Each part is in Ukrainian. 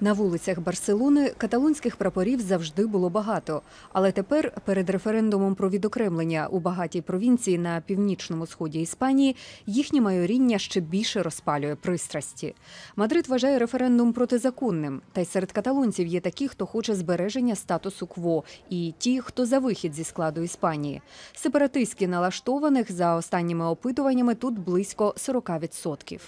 На вулицях Барселони каталонських прапорів завжди було багато, але тепер перед референдумом про відокремлення у багатій провінції на північному сході Іспанії їхнє майоріння ще більше розпалює пристрасті. Мадрид вважає референдум протизаконним, та й серед каталонців є такі, хто хоче збереження статусу кво, і ті, хто за вихід зі складу Іспанії. Сепаратистськи налаштованих за останніми опитуваннями тут близько 40%.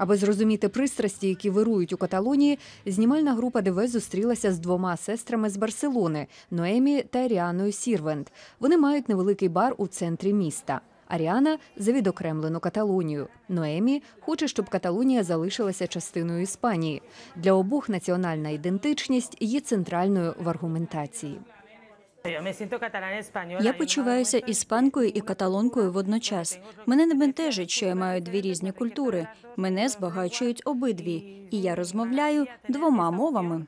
Аби зрозуміти пристрасті, які вирують у Каталонії, знімальна група ДВ зустрілася з двома сестрами з Барселони Ноемі та Аріаною Сірвент. Вони мають невеликий бар у центрі міста. Аріана за відокремлену Каталонію. Ноемі хоче, щоб Каталонія залишилася частиною Іспанії. Для обох національна ідентичність є центральною в аргументації. Я почуваюся іспанкою і каталонкою водночас. Мене не бентежить, що я маю дві різні культури. Мене збагачують обидві, і я розмовляю двома мовами.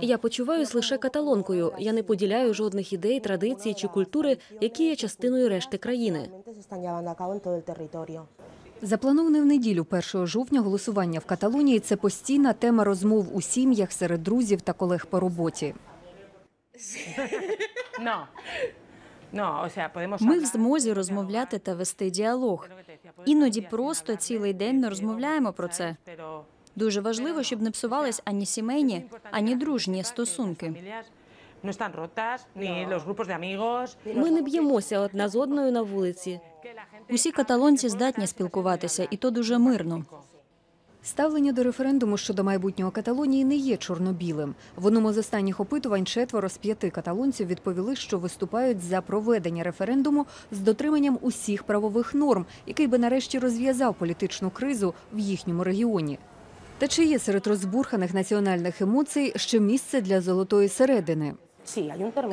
Я почуваюсь лише каталонкою. Я не поділяю жодних ідей, традицій чи культури, які є частиною решти країни. Заплановане в неділю 1 жовтня голосування в Каталонії це постійна тема розмов у сім'ях серед друзів та колег по роботі. No. No, o sea, podemos Ми в змозі розмовляти та вести діалог. Іноді просто цілий день не розмовляємо про це. Дуже важливо, щоб не псувались ані сімейні, ані дружні стосунки. Ми не б'ємося одна з одною на вулиці. Усі каталонці здатні спілкуватися, і то дуже мирно. Ставлення до референдуму щодо майбутнього Каталонії не є чорно-білим. В одному з останніх опитувань четверо з п'яти каталонців відповіли, що виступають за проведення референдуму з дотриманням усіх правових норм, який би нарешті розв'язав політичну кризу в їхньому регіоні. Та чи є серед розбурханих національних емоцій ще місце для золотої середини?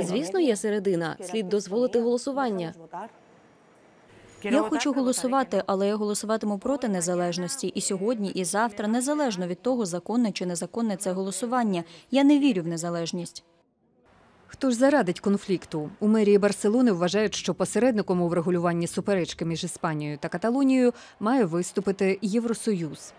Звісно, є середина. Слід дозволити голосування. Я хочу голосувати, але я голосуватиму проти незалежності і сьогодні, і завтра, незалежно від того, законне чи незаконне це голосування. Я не вірю в незалежність. Хто ж зарадить конфлікту? У мерії Барселони вважають, що посередником у врегулюванні суперечки між Іспанією та Каталонією має виступити Євросоюз.